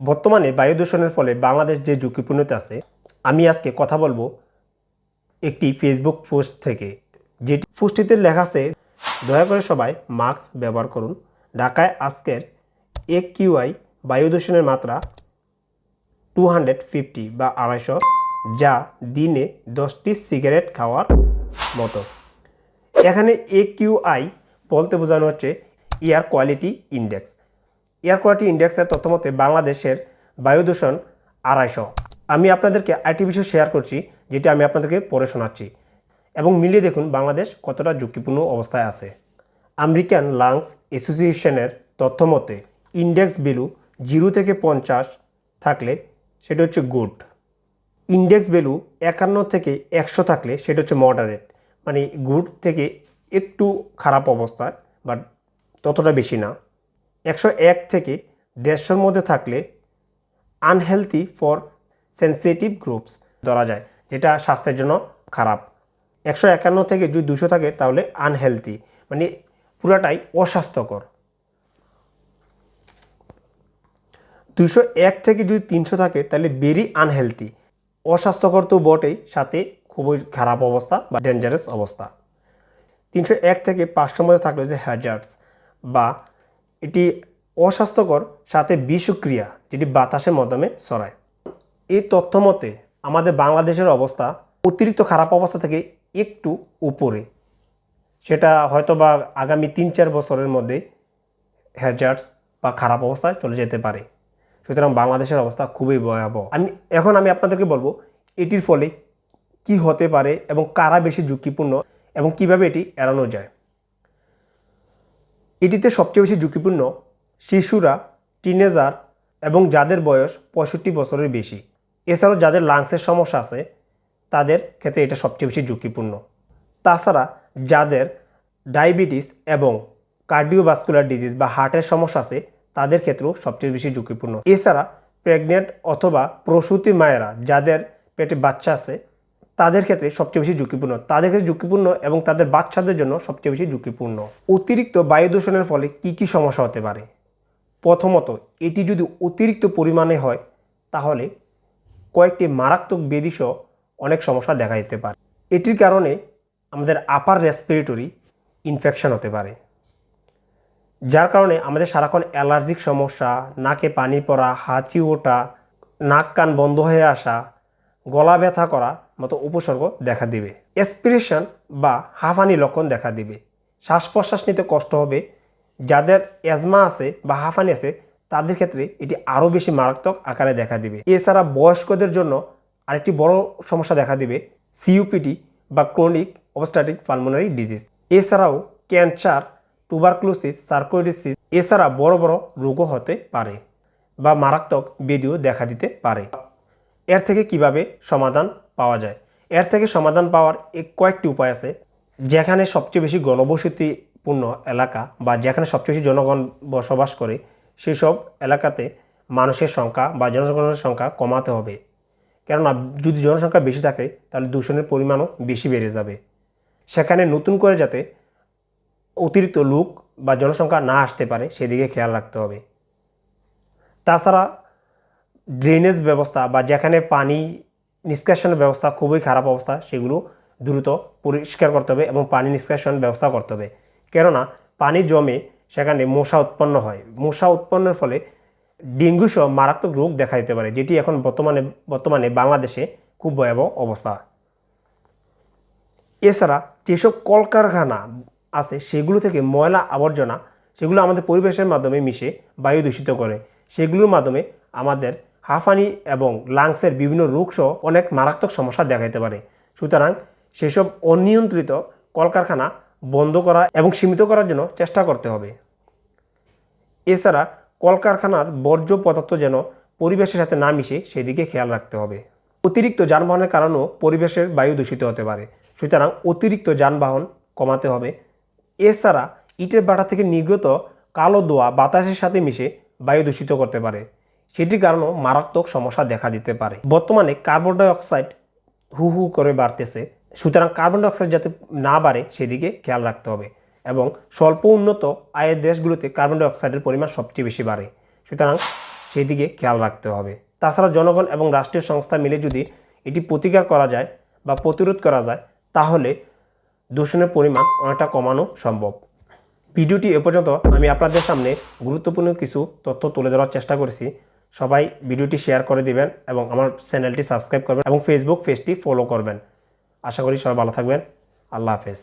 বর্তমানে বায়ু দূষণের ফলে বাংলাদেশ যে ঝুঁকিপূর্ণতে আছে, আমি আজকে কথা বলব একটি ফেসবুক পোস্ট থেকে। যেটি পোস্টটিতে লেখা আছে, দয়া করে সবাই মাস্ক ব্যবহার করুন। ঢাকায় আজকের এক কিউআই বায়ু দূষণের মাত্রা টু হান্ড্রেড ফিফটি বা আড়াইশো, যা দিনে দশটি সিগারেট খাওয়ার মতো। এখানে এ কিউআই বলতে বোঝানো হচ্ছে air quality index. Air quality ইন্ডেক্সের তথ্য মতে বাংলাদেশের বায়ু দূষণ আড়াইশো। আমি আপনাদেরকে আইটি বিষয় শেয়ার করছি, যেটি আমি আপনাদেরকে পড়ে শোনাচ্ছি। এবং মিলিয়ে দেখুন বাংলাদেশ কতটা ঝুঁকিপূর্ণ অবস্থায় আছে। আমেরিকান লাংস অ্যাসোসিয়েশনের তথ্য মতে ইন্ডেক্স ভ্যালু জিরো থেকে পঞ্চাশ থাকলে সেটা হচ্ছে গুড। ইন্ডেক্স ভ্যালু একান্ন থেকে একশো থাকলে সেটা হচ্ছে মডারেট। মানে গুড থেকে একটু খারাপ অবস্থায় বাট ততটা বেশি না। একশো এক থেকে দেড়শোর মধ্যে থাকলে আনহেলথি ফর সেন্সিটিভ গ্রুপস ধরা যায়, যেটা স্বাস্থ্যের জন্য খারাপ। একশো একান্ন থেকে যদি দুশো থাকে, তাহলে আনহেলথি মানে পুরাটাই অস্বাস্থ্যকর। দুশো এক থেকে যদি তিনশো থাকে, তাহলে বেরি আনহেলথি অস্বাস্থ্যকর তো বটেই, সাথে খুবই খারাপ অবস্থা বা ডেঞ্জারাস অবস্থা। তিনশো এক থেকে পাঁচশোর মধ্যে থাকলে যে হ্যাজার্ডস বা এটি অস্বাস্থ্যকর, সাথে বিষক্রিয়া, যেটি বাতাসের মাধ্যমে ছড়ায়। এই তথ্য মতে, আমাদের বাংলাদেশের অবস্থা অতিরিক্ত খারাপ অবস্থা থেকে একটু উপরে। সেটা হয়তো বা আগামী তিন চার বছরের মধ্যে হ্যাজার্ডস বা খারাপ অবস্থায় চলে যেতে পারে। সুতরাং বাংলাদেশের অবস্থা খুবই ভয়াবহ। আমি, এখন আমি আপনাদেরকে বলব, এটির ফলে কি হতে পারে এবং কারা বেশি ঝুঁকিপূর্ণ এবং কীভাবে এটি এড়ানো যায়। এটিতে সবচেয়ে বেশি ঝুঁকিপূর্ণ শিশুরা টিনেজার এবং যাদের বয়স পঁয়ষট্টি বছরের বেশি। এছাড়াও যাদের লাংসের সমস্যা আছে, তাদের ক্ষেত্রে এটা সবচেয়ে বেশি ঝুঁকিপূর্ণ। তাছাড়া যাদের ডায়াবেটিস এবং কার্ডিওভাস্কুলার ডিজিজ বা হার্টের সমস্যা আছে, তাদের ক্ষেত্রেও সবচেয়ে বেশি ঝুঁকিপূর্ণ। এছাড়া প্রেগনেন্ট অথবা প্রসূতি মায়েরা, যাদের পেটে বাচ্চা আছে তাদের ক্ষেত্রে সবচেয়ে বেশি ঝুঁকিপূর্ণ। তাদের ক্ষেত্রে ঝুঁকিপূর্ণ এবং তাদের বাচ্চাদের জন্য সবচেয়ে বেশি ঝুঁকিপূর্ণ। অতিরিক্ত বায়ু দূষণের ফলে কী কী সমস্যা হতে পারে? প্রথমত, এটি যদি অতিরিক্ত পরিমাণে হয়, তাহলে কয়েকটি মারাত্মক বেদিসহ অনেক সমস্যা দেখা যেতে পারে। এটির কারণে আমাদের আপার রেসপিরেটরি ইনফেকশন হতে পারে। যার কারণে আমাদের সারাক্ষণ অ্যালার্জিক সমস্যা, নাকে পানি পড়া, হাঁচি ওঠা, নাক কান বন্ধ হয়ে আসা, গলা ব্যথা করা মতো উপসর্গ দেখা দিবে। এসপিরেশন বা হাঁফানি লক্ষণ দেখা দিবে। শ্বাস প্রশ্বাস নিতে কষ্ট হবে। যাদের অ্যাজমা আছে বা হাঁফানি আছে, তাদের ক্ষেত্রে এটি আরও বেশি মারাত্মক আকারে দেখা দিবে। এছাড়া বয়স্কদের জন্য আরেকটি বড় সমস্যা দেখা দিবে সিইউপিটি বা ক্রনিক অবস্ট্যাটিক পালমোনারি ডিজিজ এছাড়াও ক্যান্সার টুবারক্লোসিস সার্কোইডিসিস এছাড়া বড় বড় রোগও হতে পারে বা মারাত্মক বেদিও দেখা দিতে পারে। এর থেকে কীভাবে সমাধান পাওয়া যায়। এর থেকে সমাধান পাওয়ার এক কয়েকটি উপায় আছে, যেখানে সবচেয়ে বেশি গণবসতিপূর্ণ এলাকা বা যেখানে সবচেয়ে বেশি জনগণ বসবাস করে সেই সব এলাকাতে মানুষের সংখ্যা বা জনগণের সংখ্যা কমাতে হবে। কেননা, যদি জনসংখ্যা বেশি থাকে, তাহলে দূষণের পরিমাণও বেশি বেড়ে যাবে। সেখানে নতুন করে যাতে অতিরিক্ত লোক বা জনসংখ্যা না আসতে পারে, সেদিকে খেয়াল রাখতে হবে। তাছাড়া, ড্রেনেজ ব্যবস্থা বা যেখানে পানি নিষ্কাশনের ব্যবস্থা, খুবই খারাপ অবস্থা, সেগুলো দ্রুত পরিষ্কার করতে হবে এবং পানি নিষ্কাশন ব্যবস্থা করতে হবে। কেননা, পানি জমে সেখানে মশা উৎপন্ন হয়। মশা উৎপন্নের ফলে ডেঙ্গু সহ মারাত্মক রোগ দেখা দিতে পারে, যেটি এখন বর্তমানে বর্তমানে বাংলাদেশে খুব ভয়াবহ অবস্থা। এছাড়া যেসব কলকারখানা আছে, সেগুলো থেকে ময়লা আবর্জনা, সেগুলো আমাদের পরিবেশের মাধ্যমে মিশে বায়ু দূষিত করে। সেগুলোর মাধ্যমে আমাদের হাঁফানি এবং লাংসের বিভিন্ন রোগসহ অনেক মারাত্মক সমস্যা দেখা দিতে পারে। সুতরাং সেসব অনিয়ন্ত্রিত কলকারখানা বন্ধ করা এবং সীমিত করার জন্য চেষ্টা করতে হবে। এছাড়া কলকারখানার বর্জ্য পদার্থ যেন পরিবেশের সাথে না মিশে, সেদিকে খেয়াল রাখতে হবে। অতিরিক্ত যানবাহনের কারণেও পরিবেশের বায়ু দূষিত হতে পারে। সুতরাং অতিরিক্ত যানবাহন কমাতে হবে। এছাড়া ইটের বাটা থেকে নির্গত কালো দোয়া বাতাসের সাথে মিশে বায়ু দূষিত করতে পারে। সেটির কারণেও মারাত্মক সমস্যা দেখা দিতে পারে। বর্তমানে কার্বন ডাইঅক্সাইড হু হু করে বাড়তেছে। সুতরাং কার্বন ডাইঅক্সাইড যাতে না বাড়ে, সেদিকে খেয়াল রাখতে হবে এবং স্বল্প উন্নত আয়ের দেশগুলোতে কার্বন ডাইঅক্সাইডের পরিমাণ সবচেয়ে বেশি বাড়ে। সুতরাং সেই দিকে খেয়াল রাখতে হবে। তাছাড়া জনগণ এবং রাষ্ট্রীয় সংস্থা মিলে যদি এটি প্রতিকার করা যায় বা প্রতিরোধ করা যায়, তাহলে দূষণের পরিমাণ অনেকটা কমানো সম্ভব। ভিডিওটি এ পর্যন্ত আমি আপনাদের সামনে গুরুত্বপূর্ণ কিছু তথ্য তুলে ধরার চেষ্টা করেছি। সবাই ভিডিওটি শেয়ার করে দিবেন এবং আমার চ্যানেলটি সাবস্ক্রাইব করবেন এবং ফেসবুক পেজটি ফলো করবেন। আশা করি সবাই ভালো থাকবেন। আল্লাহ হাফেজ।